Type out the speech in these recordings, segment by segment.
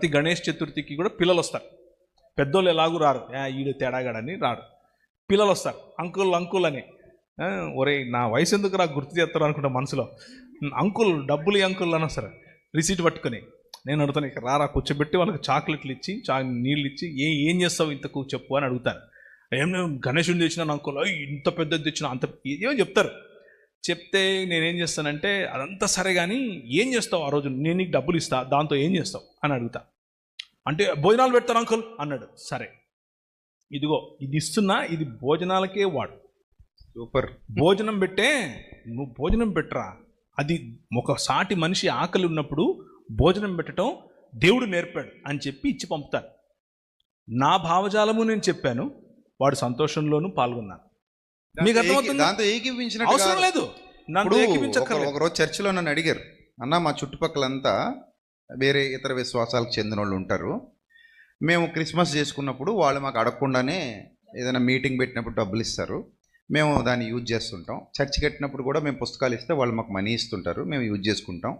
ప్రతి గణేష్ చతుర్థికి కూడా పిల్లలు వస్తారు పెద్దోళ్ళు ఎలాగూ రారు. ఈడు తేడాగాడని రారు. పిల్లలు వస్తారు అంకుల్ అంకుల్ అని. ఒరే నా వయసు ఎందుకు రా గుర్తు చేస్తారు అనుకుంటా మనసులో. అంకుల్ డబ్బులు ఈ అంకుల్ అని వస్తారు రిసీట్ పట్టుకొని నేను అడుగుతాను ఇక రారా కూర్చోబెట్టి వాళ్ళకి చాక్లెట్లు ఇచ్చి చా నీళ్ళు ఇచ్చి ఏ ఏం చేస్తావు ఇంతకు చెప్పు అని అడుగుతాను. ఏం నేను గణేషుని తెచ్చినాను అంకుల్. "అయ్, ఇంత పెద్దది తెచ్చిన అంత ఏమో చెప్తారు. చెప్తే నేనేం చేస్తానంటే అదంతా సరే కానీ ఏం చేస్తావు ఆ రోజు? నేను నీకు డబ్బులు ఇస్తా దాంతో ఏం చేస్తావు? అని అడుగుతా. అంటే భోజనాలు పెడతాను అంకుల్? అన్నాడు. సరే. ఇదిగో ఇది ఇస్తున్నా ఇది భోజనాలకే వాడు. సూపర్. భోజనం పెట్టే నువ్వు భోజనం పెట్టరా? అది ఒక సాటి మనిషి ఆకలి ఉన్నప్పుడు భోజనం పెట్టడం దేవుడు నేర్పాడు అని చెప్పి ఇచ్చి పంపుతాను నా భావజాలము నేను చెప్పాను వాడు సంతోషంలోనూ పాల్గొన్నాను మీకు అర్థమవుతుందా? దాంతో అవసరం. లేదు. నన్ను ఇప్పుడు ఒక ఏకీపించక్కర్లేదు. ఒక రోజు చర్చిలో నన్ను అడిగారు. అన్న మా చుట్టుపక్కలంతా వేరే ఇతర విశ్వాసాలకు చెందిన వాళ్ళు ఉంటారు. మేము క్రిస్మస్ చేసుకున్నప్పుడు వాళ్ళు మాకు అడగకుండానే ఏదైనా మీటింగ్ పెట్టినప్పుడు డబ్బులు ఇస్తారు. మేము దాన్ని యూజ్ చేస్తుంటాం. చర్చ్ కట్టినప్పుడు కూడా మేము పుస్తకాలు ఇస్తే వాళ్ళు మాకు మనీ ఇస్తుంటారు. మేము యూజ్ చేసుకుంటాం.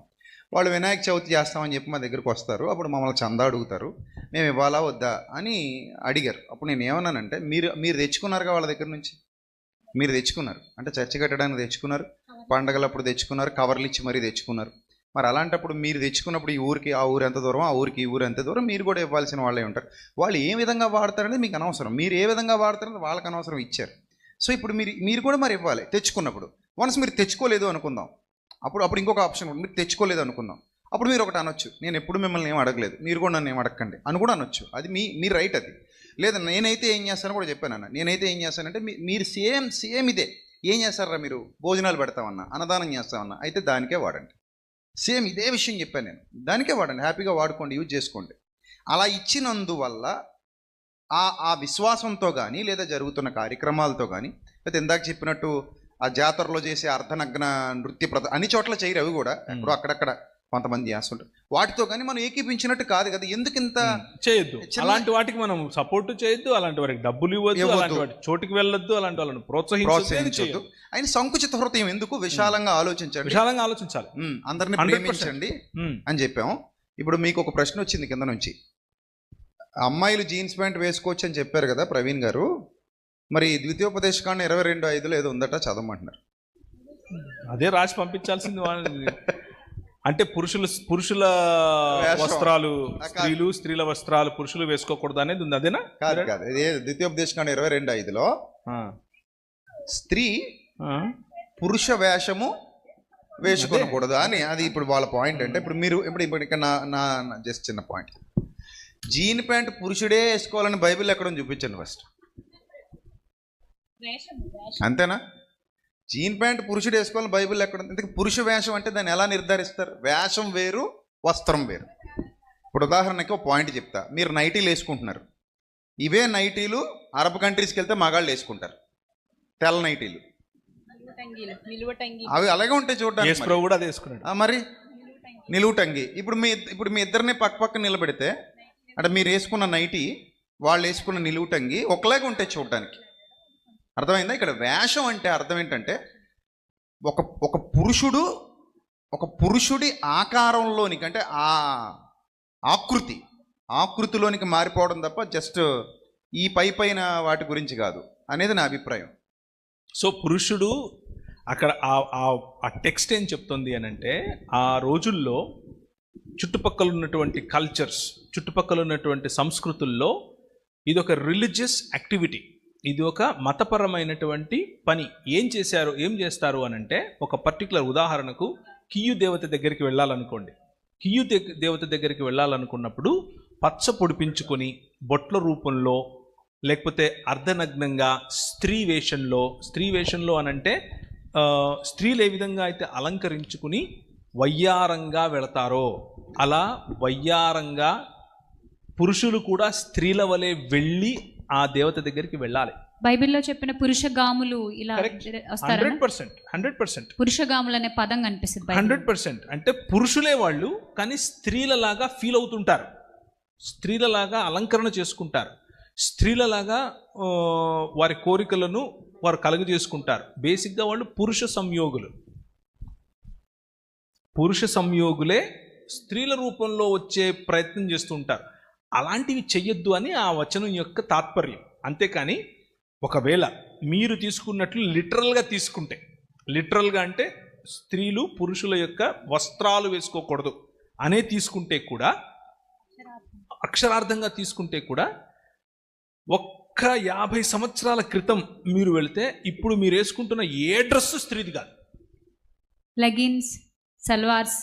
వాళ్ళు వినాయక చవితి చేస్తామని చెప్పి మా దగ్గరకు వస్తారు. అప్పుడు మమ్మల్ని చందా అడుగుతారు. మేము ఇవ్వాలా వద్దా? అని అడిగారు. అప్పుడు నేను ఏమన్నానంటే మీరు మీరు తెచ్చుకున్నారుగా వాళ్ళ దగ్గర నుంచి? మీరు తెచ్చుకున్నారు. అంటే చర్చ కట్టడానికి తెచ్చుకున్నారు. పండగలప్పుడు తెచ్చుకున్నారు. కవర్లు ఇచ్చి మరీ తెచ్చుకున్నారు. మరి అలాంటప్పుడు మీరు తెచ్చుకున్నప్పుడు ఈ ఊరికి ఆ ఊరు ఎంత దూరం ఆ ఊరికి ఈ ఊరు ఎంత దూరం మీరు కూడా ఇవ్వాల్సిన వాళ్ళే ఉంటారు. వాళ్ళు ఏ విధంగా వాడతారనేది మీకు అనవసరం. మీరు ఏ విధంగా వాడతారనేది వాళ్ళకి అనవసరం ఇచ్చారు. సో ఇప్పుడు మీరు మీరు కూడా మరి ఇవ్వాలి తెచ్చుకున్నప్పుడు. వన్స్ మీరు తెచ్చుకోలేదు అనుకుందాం. అప్పుడు అప్పుడు ఇంకొక ఆప్షన్ ఉంది మీరు తెచ్చుకోలేదు అనుకుందాం. అప్పుడు మీరు ఒకటి అనొచ్చు. నేను ఎప్పుడు మిమ్మల్ని ఏం అడగలేదు. మీరు కూడా నన్ను ఏం అడగండి అని కూడా అనొచ్చు. అది మీ మీ రైట్ అది. లేదా నేనైతే ఏం చేస్తానో కూడా చెప్పాను అన్న. నేనైతే ఏం చేస్తానంటే మీ- మీరు సేమ్ సేమ్ ఇదే. ఏం చేస్తారా మీరు? భోజనాలు పెడతామన్నా అన్నదానం చేస్తామన్నా అయితే దానికే వాడండి. సేమ్ ఇదే విషయం చెప్పాను నేను. దానికే వాడండి. హ్యాపీగా వాడుకోండి యూజ్ చేసుకోండి. అలా ఇచ్చినందువల్ల ఆ ఆ విశ్వాసంతో కానీ లేదా జరుగుతున్న కార్యక్రమాలతో కానీ లేదా ఇందాక చెప్పినట్టు ఆ జాతరలో చేసే అర్ధనగ్న నృత్య ప్రద అన్ని చోట్ల చేయరు అవి కూడా. ఎక్కడో అక్కడక్కడ కొంతమంది చేస్తుంటారు. వాటితో కానీ మనం ఏకీపించినట్టు కాదు కదా ఎందుకు ఇంత చేయొద్దు. అలాంటి వాటికి మనం సపోర్ట్ చేయొద్దు అలాంటి వాటికి డబ్బులు ఇవ్వద్దు ఇవ్వద్దు. అలాంటి వాటి చోటికి వెళ్ళొద్దు అలాంటి వాళ్ళని ప్రోత్సహించొద్దు. ఆయన సంకుచిత హృదయం ఎందుకు? విశాలంగా ఆలోచించండి. విశాలంగా ఆలోచించాలి. అందరిని 100% ప్రేమించండి. అని చెప్పాము. ఇప్పుడు మీకు ఒక ప్రశ్న వచ్చింది కింద నుంచి. అమ్మాయిలు జీన్స్ ప్యాంట్ వేసుకోవచ్చు అని చెప్పారు కదా ప్రవీణ్ గారు. మరి ద్వితీయోపదేశకాండ ఇరవై రెండు ఐదులో ఏదో ఉందట చదవమంటున్నారు. అదే రాసి పంపించాల్సింది అంటే పురుషులు పురుషుల. వస్త్రాలు. స్త్రీలు స్త్రీల వస్త్రాలు పురుషులు వేసుకోకూడదు అనేది ఉంది. అదేనా? కాదు కాదు. ఇదే ద్వితీయోపదేశకాండ ఇరవై రెండు ఐదులో. స్త్రీ. పురుష వేషము వేసుకొనకూడదు అని అది. ఇప్పుడు వాళ్ళ పాయింట్ అంటే ఇప్పుడు మీరు ఇప్పుడు ఇప్పుడు ఇక్కడ నా నా జస్ట్ చిన్న పాయింట్ జీన్ ప్యాంట్ పురుషుడే వేసుకోవాలని బైబిల్ ఎక్కడ చూపించండి ఫస్ట్ అంతేనా? జీన్ ప్యాంట్ పురుషుడు వేసుకోవాలని బైబిల్ ఎక్కడ ఉంది? ఇంతకీ పురుష వేషం అంటే దాన్ని ఎలా నిర్ధారిస్తారు? వేషం వేరు వస్త్రం వేరు. ఇప్పుడు ఉదాహరణకి ఒక పాయింట్ చెప్తా. మీరు నైటీలు వేసుకుంటున్నారు. ఇవే నైటీలు అరబ్ కంట్రీస్కి వెళ్తే మగాళ్ళు వేసుకుంటారు. తెల్ల నైటీలు. అవి అలాగే ఉంటాయి చూడడానికి మరి? నిలువు టంగి. ఇప్పుడు మీ ఇప్పుడు మీ ఇద్దరిని పక్క పక్క నిలబెడితే అంటే మీరు వేసుకున్న నైటీ వాళ్ళు వేసుకున్న నిలువు టంగి ఒకలాగే ఉంటాయి చూడడానికి. అర్థమైందా? ఇక్కడ వేషం అంటే అర్థం ఏంటంటే ఒక ఒక పురుషుడు ఒక పురుషుడి ఆకారంలోనికి అంటే ఆ ఆకృతి ఆకృతిలోనికి మారిపోవడం తప్ప జస్ట్ ఈ పై పైన వాటి గురించి కాదు అనేది నా అభిప్రాయం. సో పురుషుడు అక్కడ ఆ- ఆ- టెక్స్ట్ ఏం చెప్తుంది అని అంటే ఆ రోజుల్లో చుట్టుపక్కల ఉన్నటువంటి కల్చర్స్ చుట్టుపక్కల ఉన్నటువంటి సంస్కృతుల్లో ఇది ఒక రిలీజియస్ యాక్టివిటీ ఇది ఒక మతపరమైనటువంటి పని. ఏం చేశారు? ఏం చేస్తారు అని అంటే ఒక పర్టికులర్ ఉదాహరణకు కియు దేవత దగ్గరికి వెళ్ళాలనుకోండి. కియు దెగ్- దేవత దగ్గరికి వెళ్ళాలనుకున్నప్పుడు పచ్చ పొడిపించుకొని బొట్ల రూపంలో లేకపోతే అర్ధనగ్నంగా స్త్రీ వేషంలో స్త్రీ వేషంలో అనంటే స్త్రీలు ఏ విధంగా అయితే అలంకరించుకుని వయ్యారంగా వెళతారో అలా వయ్యారంగా పురుషులు కూడా స్త్రీల వలె వెళ్ళి ఆ దేవత దగ్గరికి వెళ్ళాలి. బైబిల్లో చెప్పిన పురుష గాములు ఇలా. వస్తారా హండ్రెడ్ పర్సెంట్ హండ్రెడ్ పర్సెంట్. పురుష గాములు అనే పదం కనిపిస్తుంది. Hundred percent. అంటే పురుషులే వాళ్ళు కానీ స్త్రీలలాగా ఫీల్ అవుతుంటారు. స్త్రీలలాగా అలంకరణ చేసుకుంటారు. స్త్రీలలాగా వారి కోరికలను వారు కలుగు చేసుకుంటారు బేసిక్గా వాళ్ళు పురుష సంయోగులు. పురుష సంయోగులే స్త్రీల రూపంలో వచ్చే ప్రయత్నం చేస్తూ ఉంటారు అలాంటివి చెయ్యొద్దు అని ఆ వచనం యొక్క తాత్పర్యం. అంతేకాని ఒకవేళ మీరు తీసుకున్నట్లు లిటరల్గా తీసుకుంటే లిటరల్గా అంటే స్త్రీలు పురుషుల యొక్క వస్త్రాలు వేసుకోకూడదు అనే తీసుకుంటే కూడా అక్షరార్థంగా తీసుకుంటే కూడా ఒక్క యాభై సంవత్సరాల క్రితం మీరు వెళితే ఇప్పుడు మీరు వేసుకుంటున్న ఏ డ్రెస్సు స్త్రీది కాదు. Leggings salwars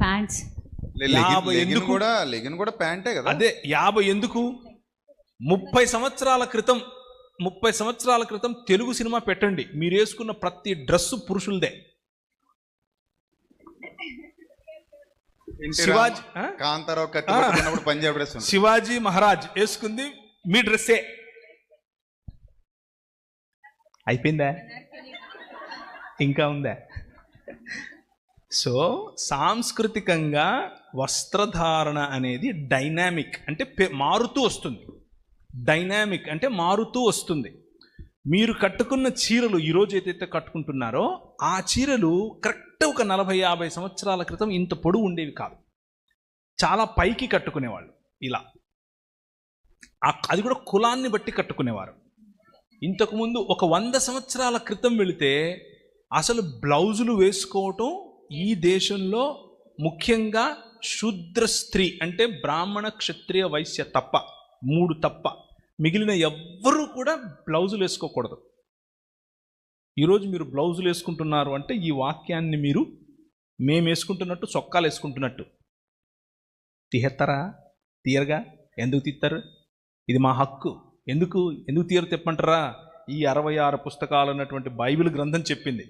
pants. యాభై లెగిన్ ఎందుకు? కూడా లెగిన్ కూడా ప్యాంటే కదా. అదే యాభై ఎందుకు? ముప్పై సంవత్సరాల క్రితం ముప్పై సంవత్సరాల క్రితం తెలుగు సినిమా పెట్టండి. మీరు వేసుకున్న ప్రతి డ్రెస్సు పురుషులదే. శివాజీ? కాంతారావు పంజాబ్ డ్రెస్. శివాజీ మహారాజ్ వేసుకుంది మీ డ్రెస్సే. అయిపోయిందా? ఇంకా ఉందా? సో సాంస్కృతికంగా వస్త్రధారణ అనేది డైనామిక్ అంటే మారుతూ వస్తుంది. డైనామిక్ అంటే మారుతూ వస్తుంది. మీరు కట్టుకున్న చీరలు ఈరోజు ఏదైతే కట్టుకుంటున్నారో ఆ చీరలు కరెక్ట్ ఒక నలభై యాభై సంవత్సరాల క్రితం ఇంత పొడవు ఉండేవి కాదు. చాలా పైకి కట్టుకునేవాళ్ళు ఇలా. ఆ- అది కూడా కులాన్ని బట్టి కట్టుకునేవారు. ఇంతకుముందు ఒక వంద సంవత్సరాల క్రితం వెళితే అసలు బ్లౌజులు వేసుకోవటం ఈ దేశంలో ముఖ్యంగా శూద్ర స్త్రీ అంటే బ్రాహ్మణ క్షత్రియ వైశ్య తప్ప మూడు తప్ప. మిగిలిన ఎవ్వరూ కూడా బ్లౌజులు వేసుకోకూడదు. ఈరోజు మీరు బ్లౌజులు వేసుకుంటున్నారు అంటే ఈ వాక్యాన్ని మీరు మేము వేసుకుంటున్నట్టు చొక్కాలు వేసుకుంటున్నట్టు. తీహెత్తారా? తీయరుగా ఎందుకు తీస్తారు ఇది మా హక్కు. ఎందుకు? ఎందుకు తీయరు తెప్పంటారా? ఈ అరవై ఆరు పుస్తకాలు అన్నటువంటి బైబిల్ గ్రంథం చెప్పింది.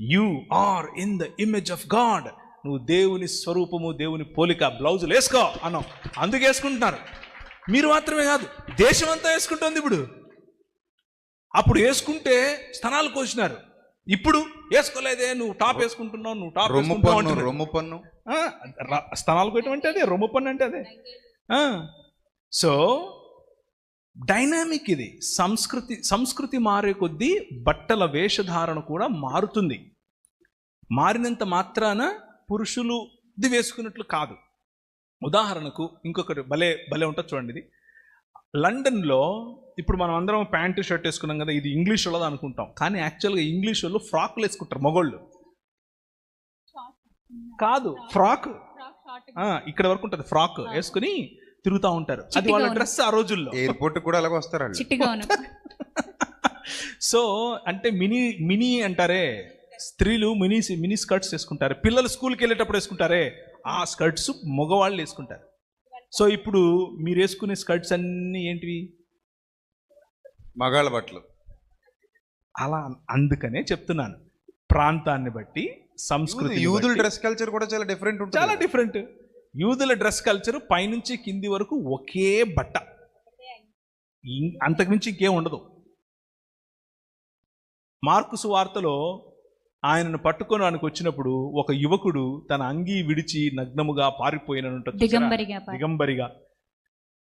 You are in the image of God. నువ్వు దేవుని స్వరూపము దేవుని పోలిక బ్లౌజులు వేసుకో అన్నాం అందుకు వేసుకుంటున్నారు. మీరు మాత్రమే కాదు దేశం అంతా వేసుకుంటుంది ఇప్పుడు. అప్పుడు వేసుకుంటే స్తనాలు కోసినారు. ఇప్పుడు వేసుకోలేదే నువ్వు టాప్ వేసుకుంటున్నావు నువ్వు టాప్ రొమ్ము పన్ను. రొమ్ము స్తనాలు కొట్టడం అంటే అదే రొమ్ము పన్ను అంటే అదే. సో డైనామిక్ ఇది. సంస్కృతి సంస్కృతి మారే కొద్దీ బట్టల వేషధారణ కూడా మారుతుంది. మారినంత మాత్రాన పురుషులు ఇది వేసుకున్నట్లు కాదు. ఉదాహరణకు ఇంకొకటి భలే భలే ఉంటుంది చూడండి ఇది. లండన్లో ఇప్పుడు మనం అందరం ప్యాంటు షర్ట్ వేసుకున్నాం కదా ఇది ఇంగ్లీష్ వాళ్ళది అనుకుంటాం. కానీ యాక్చువల్గా ఇంగ్లీష్ వాళ్ళు ఫ్రాక్లు వేసుకుంటారు మగోళ్ళు. కాదు ఫ్రాక్. ఆ, ఇక్కడ వరకు ఉంటుంది ఫ్రాక్. వేసుకుని తిరుగుతూ ఉంటారు. అది వాళ్ళ డ్రెస్ ఆ రోజుల్లో. ఎయిర్పోర్ట్ కూడా అలాగే వస్తారు సో అంటే మినీ మినీ అంటారే. స్త్రీలు మినీ మినీ స్కర్ట్స్ వేసుకుంటారు. పిల్లలు స్కూల్కి వెళ్ళేటప్పుడు వేసుకుంటారే? ఆ స్కర్ట్స్ మగవాళ్ళు వేసుకుంటారు. సో ఇప్పుడు మీరు వేసుకునే స్కర్ట్స్ అన్నీ ఏంటివి? మగాళ్ళ బట్టలు. అలా అందుకనే చెప్తున్నాను. ప్రాంతాన్ని బట్టి సంస్కృతి యూదుల డ్రెస్ కల్చర్ కూడా చాలా డిఫరెంట్ ఉంటుంది చాలా డిఫరెంట్. యూదుల డ్రెస్ కల్చర్ పైనుంచి కింది వరకు ఒకే బట్ట. అంతకుమించి ఇంకేం ఉండదు. మార్కుసు వార్తలో ఆయనను పట్టుకోవడానికి వచ్చినప్పుడు ఒక యువకుడు తన అంగీ విడిచి నగ్నముగా పారిపోయిన దిగంబరిగా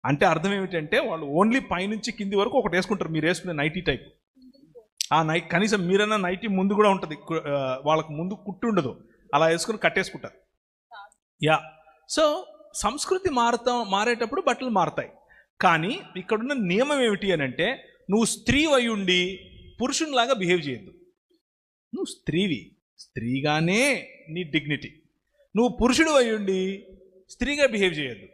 అంటే అర్థం ఏమిటంటే వాళ్ళు ఓన్లీ పైనుంచి కింది వరకు ఒకటి వేసుకుంటారు. మీరు వేసుకునే నైటీ టైప్. ఆ నై కనీసం మీరన్నా నైటీ ముందు కూడా ఉంటుంది. వాళ్ళకు ముందు కుట్టు ఉండదు. అలా వేసుకుని కట్టేసుకుంటారు. యా. సో సంస్కృతి మారుతా మారేటప్పుడు బట్టలు మారతాయి. కానీ ఇక్కడున్న నియమం ఏమిటి అని అంటే నువ్వు స్త్రీ అయి ఉండి పురుషునిలాగా బిహేవ్ చేయొద్దు. నువ్వు స్త్రీవి. స్త్రీగానే నీ డిగ్నిటీ నువ్వు పురుషుడు అయ్యుండి స్త్రీగా బిహేవ్ చేయొద్దు.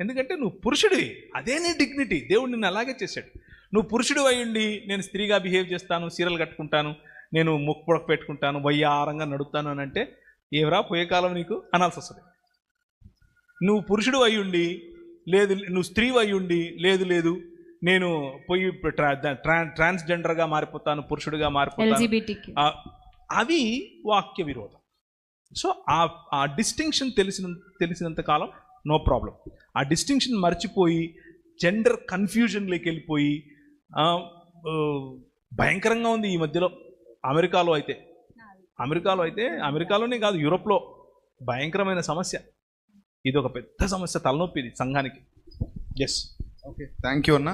ఎందుకంటే నువ్వు పురుషుడివి. అదే నీ డిగ్నిటీ దేవుడు నిన్ను అలాగే చేశాడు. నువ్వు పురుషుడు అయ్యుండి నేను స్త్రీగా బిహేవ్ చేస్తాను సీరలు కట్టుకుంటాను నేను ముక్కు పొడక పెట్టుకుంటాను వయ్యారంగా నడుపుతాను అని అంటే ఏవరా పోయే కాలం నీకు? అనాల్సి వస్తుంది. నువ్వు పురుషుడు అయ్యుండి లేదు నువ్వు స్త్రీ అయ్యుండి లేదు లేదు నేను పోయి ట్రా ట్రా- ట్రాన్స్జెండర్గా మారిపోతాను పురుషుడిగా మారిపోతాను. అవి వాక్య విరోధం. సో ఆ ఆ డిస్టింక్షన్ తెలిసిన తెలిసినంత కాలం నో ప్రాబ్లం. ఆ డిస్టింక్షన్ మర్చిపోయి జెండర్ కన్ఫ్యూజన్లోకి వెళ్ళిపోయి భయంకరంగా ఉంది ఈ మధ్యలో అమెరికాలో అయితే. అమెరికాలో అయితే అమెరికాలోనే కాదు యూరోప్లో భయంకరమైన సమస్య. ఇది ఒక పెద్ద సమస్య తలనొప్పి ఇది సంఘానికి. Yes okay. థ్యాంక్ యూ అన్న.